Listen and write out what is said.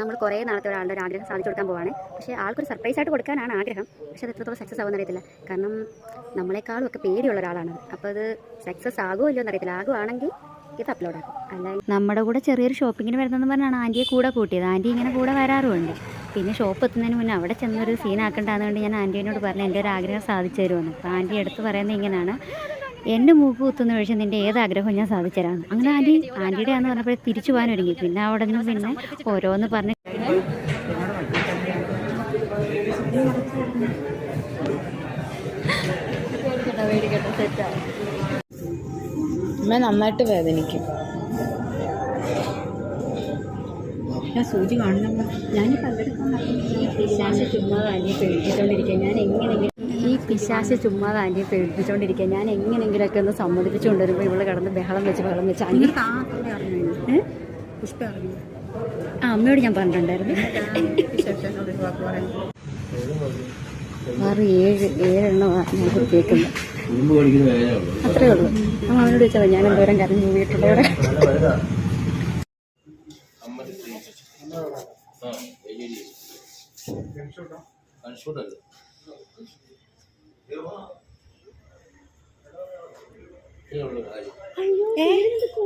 നമ്മൾ കുറേ നാളത്തെ ഒരാളുടെ ഒരു ആഗ്രഹം സാധിച്ചു കൊടുക്കാൻ പോവാണ്. പക്ഷേ ആൾക്കൊരു സർപ്രൈസ് ആയിട്ട് കൊടുക്കാനാണ് ആഗ്രഹം. പക്ഷേ അത് എത്രത്തോളം സക്സസ് ആവുമെന്ന് അറിയത്തില്ല. കാരണം നമ്മളെക്കാളും ഒക്കെ പേടിയുള്ള ഒരാളാണ് അപ്പോൾ അത് സക്സസ് ആകുമോ ഇല്ലയോ എന്നറിയത്തില്ല ആകുവാണെങ്കിൽ ഇത് അപ്ലോഡ് ആക്കും. അല്ല നമ്മുടെ കൂടെ ചെറിയൊരു ഷോപ്പിങ്ങിന് വരുന്നതെന്ന് പറഞ്ഞാണ് ആന്റിയെ കൂടെ കൂട്ടിയത്. ആന്റി ഇങ്ങനെ കൂടെ വരാറുമുണ്ട്. പിന്നെ ഷോപ്പ് എത്തുന്നതിന് മുന്നേ അവിടെ ചെന്നൊരു സീനാക്കണ്ടാന്നുകൊണ്ട് ഞാൻ ആന്റീനോട് പറഞ്ഞു എന്റെ ഒരു ആഗ്രഹം സാധിച്ചു തരുമെന്ന്. അപ്പോൾ ആന്റി എടുത്ത് പറയുന്നത് ഇങ്ങനെയാണ്. എന്റെ മൂക്ക് കുത്തുന്ന ഒഴിച്ച് നിന്റെ ഏത് ആഗ്രഹവും ഞാൻ സാധിച്ചതാണ്. അങ്ങനെ ആന്റി ആന്റിയുടെ ആണെന്ന് പറഞ്ഞപ്പോൾ തിരിച്ചു പോകാൻ ഒരുങ്ങി. പിന്നെ അവിടെ നിന്ന് പിന്നെ ഓരോന്ന് പറഞ്ഞു അമ്മ നന്നായിട്ട് വേദനിക്കും. ഞാൻ സൂചി കാണുന്നു ഞാൻ പങ്കെടുക്കാൻ ചുമ്മാ ആന്റിയെ പേടിപ്പിച്ചുകൊണ്ടിരിക്കുക ഞാൻ എങ്ങനെയെങ്കിലും ഈ പിശാശ ചുമ്മാ ആന്റിയെ പേടിപ്പിച്ചുകൊണ്ടിരിക്കുക ഞാൻ എങ്ങനെയെങ്കിലുമൊക്കെ ഒന്ന് സമ്മതിപ്പിച്ചു കൊണ്ടുവരുമ്പോൾ ഇവൾ കടന്ന് ബഹളം വെച്ച് ബഹളം വെച്ച് അങ്ങനെ? ആ അമ്മയോട് ഞാൻ പറഞ്ഞിട്ടുണ്ടായിരുന്നു. ആറ് ഏഴ് ഏഴെണ്ണമാണ് ഞാൻ വേദനയുള്ളൂ അത്രേ ഉള്ളൂ. അമ്മ അവനോട് ചോദിച്ചതാ ഞാൻ എന്തോരം കരഞ്ഞു വീട്ടിലൂടെ ആ വലിയ